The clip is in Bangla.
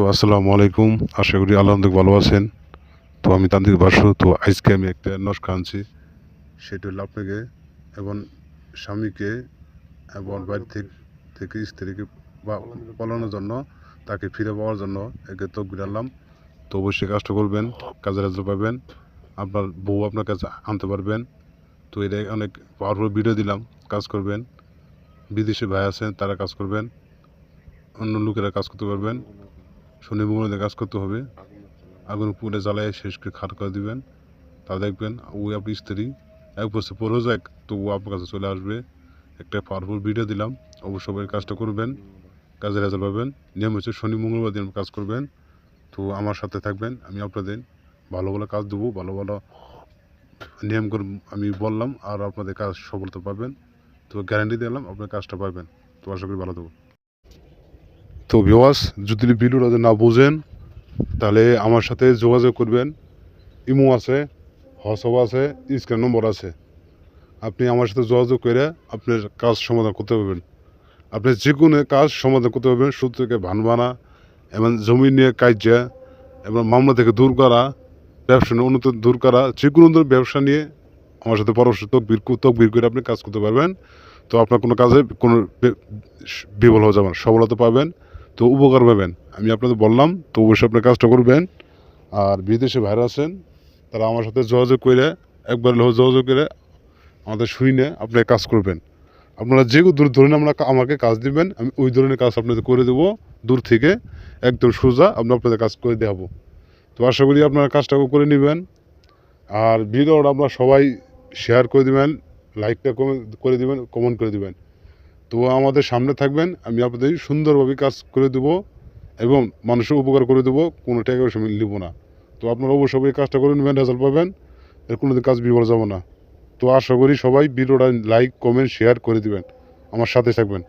তো আসসালামু আলাইকুম। আশা করি আল্লাহ ভালো আছেন। তো আমি তান্ত্রিক বাসু তো আজকে আমি একটা নস্কা আনছি। সেটা হলো আপনাকে এবং স্বামীকে এবং বাড়ি থেকে স্ত্রীকে পালানোর জন্য, তাকে ফিরে পাওয়ার জন্য একে তো বিড়ালাম তো অবশ্যই কাজটা করবেন, কাজের রেজাল্ট পাবেন, আপনার বউ আপনার কাছে আনতে পারবেন। তো এটা অনেক পাওয়ারফুল ভিডিও দিলাম, কাজ করবেন। বিদেশে ভাই আছেন, তারা কাজ করবেন। অন্য লোকেরা কাজ করতে পারবেন। শনি মঙ্গলদের কাজ করতে হবে। আগুন পুড়ে জ্বালায় শেষ করে খাট করে দিবেন। তা দেখবেন ওই আপনি স্ত্রী। এক বছর পরেও যাক তো ও আপনার কাছে চলে আসবে। একটা পাওয়ারফুল ভিডিও দিলাম। অবশ্যই সবাই কাজটা করবেন, কাজের রেজাল্ট পাবেন। নিয়ম হচ্ছে শনি মঙ্গলবার দিন কাজ করবেন। তো আমার সাথে থাকবেন, আমি আপনাদের ভালো ভালো কাজ দেবো, ভালো ভালো নিয়ম করে আমি বললাম, আর আপনাদের কাজ সফলতা পাবেন। তো গ্যারান্টি দিলাম, আপনার কাজটা পাবেন। তো আশা করি ভালো দেবো। তো ভিওয়াস যদি ভিডিওটা যদি না বুঝেন, তাহলে আমার সাথে যোগাযোগ করবেন। ইমো আছে, হোয়াটসঅ্যাপ আছে, স্ক্রিন নম্বর আছে। আপনি আমার সাথে যোগাযোগ করে আপনার কাজ সমাধান করতে পারবেন। আপনি যে কোনো কাজ সমাধান করতে পারবেন সুদ থেকে ভান বানা, এবং জমি নিয়ে কাজা, এবং মামলা থেকে দূর করা, ব্যবসা নিয়ে উন্নত দূর করা, যে কোনো ধরনের ব্যবসা নিয়ে আমার সাথে পরামর্শ, তকবির তকবির করে আপনি কাজ করতে পারবেন। তো আপনার কোনো কাজে কোনো বে- বিফল হয়ে যাবেন সফলতা পাবেন। তো উপকার পাবেন। আমি আপনাদের বললাম, তো অবশ্যই আপনি কাজটা করবেন। আর বিদেশে বাইরে আছেন, তারা আমার সাথে যোগাযোগ করে একবার হলেও যোগাযোগ করে আমাদের শুনে আপনি কাজ করবেন। আপনারা যে দূর ধরুন, আমরা আমাকে কাজ দিবেন, আমি ওই ধরনের কাজ আপনাদের করে দেবো। দূর থেকে একদম সোজা আপনি আপনাদের কাজ করে দেখাবো। তো আশা করি আপনারা কাজটা করে নেবেন। আর ভিডিওটা আপনারা সবাই শেয়ার করে দেবেন লাইকটা করে দিবেন কমেন্ট করে দিবেন। তো আমাদের সামনে থাকবেন, আমি আপনাদের সুন্দরভাবে কাজ করে দেবো এবং মানুষের উপকার করে দেবো, কোনো টাকা পয়সা নেব না। তো আপনারা অবশ্যই এই কাজটা করে নেবেন রেজাল্ট পাবেন এর কোনো দিন কাজ বিফল যাব না। তো আশা করি সবাই ভিডিওটা লাইক, কমেন্ট শেয়ার করে দিবেন। আমার সাথে থাকবেন।